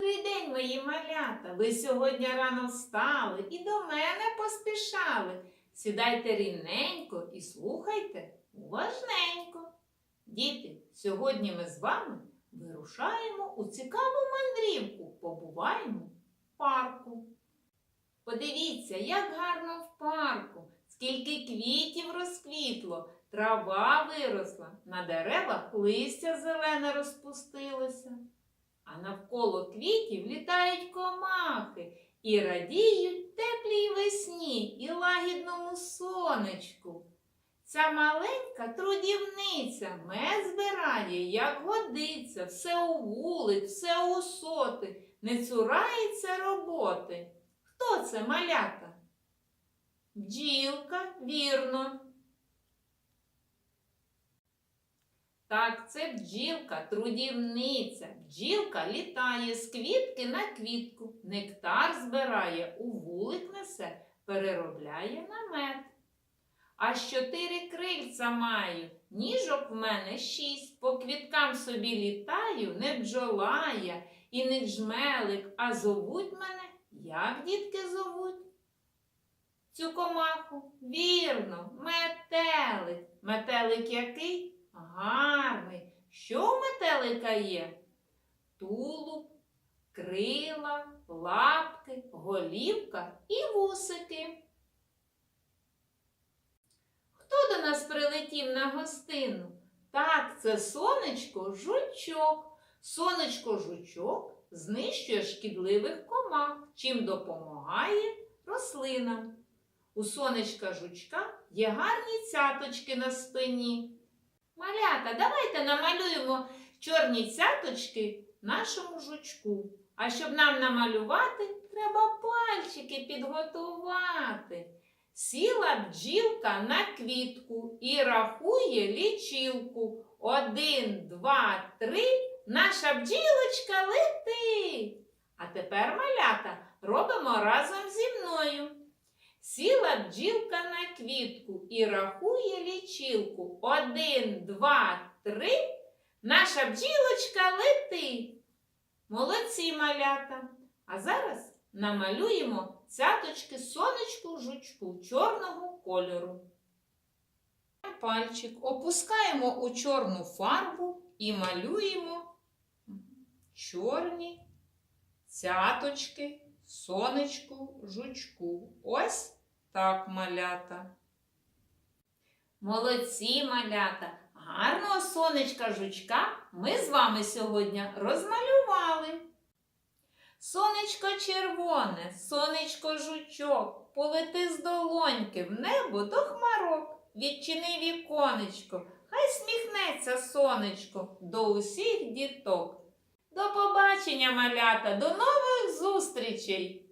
Добрий день, мої малята! Ви сьогодні рано встали і до мене поспішали. Сідайте рівненько і слухайте уважненько. Діти, сьогодні ми з вами вирушаємо у цікаву мандрівку, побуваємо в парку. Подивіться, як гарно в парку, скільки квітів розквітло, трава виросла, на деревах листя зелене розпустилося. А навколо квітів літають комахи і радіють теплій весні і лагідному сонечку. Ця маленька трудівниця мед збирає, як годиться, все у вулик, все у соти, не цурається роботи. Хто це малята? Бджілка, вірно. Так, це бджілка, трудівниця. Бджілка літає з квітки на квітку, нектар збирає, у вулик несе, переробляє на мед. А з чотири крильця маю, ніжок в мене шість, по квіткам собі літаю, не бджола я і не джмелик, а зовуть мене, як дітки зовуть? Цю комаху, вірно, метелик. Метелик який? Гарний. Що у метелика є? Тулуб, крила, лапки, голівка і вусики. Хто до нас прилетів на гостину? Так, це сонечко жучок. Сонечко жучок знищує шкідливих комах, чим допомагає рослинам. У сонечка жучка є гарні цяточки на спині. Малята, давайте намалюємо чорні цяточки нашому жучку. А щоб нам намалювати, треба пальчики підготувати. Сіла бджілка на квітку і рахує лічилку. Один, два, три. Наша бджілочка летить. А тепер, малята, робимо разом зі мною. Сіла бджілка на квітку і рахує лічилку. Один, два, три. Наша бджілочка летить. Молодці малята. А зараз намалюємо цяточки сонечку жучку чорного кольору. Пальчик опускаємо у чорну фарбу і малюємо чорні цяточки сонечку жучку. Ось так, малята. Молодці малята. Гарного сонечка жучка ми з вами сьогодні розмалювали. Сонечко червоне, сонечко жучок, полети з долоньки в небо до хмарок. Відчини віконечко, хай сміхнеться сонечко до усіх діток. До побачення, малята, до нових зустрічей!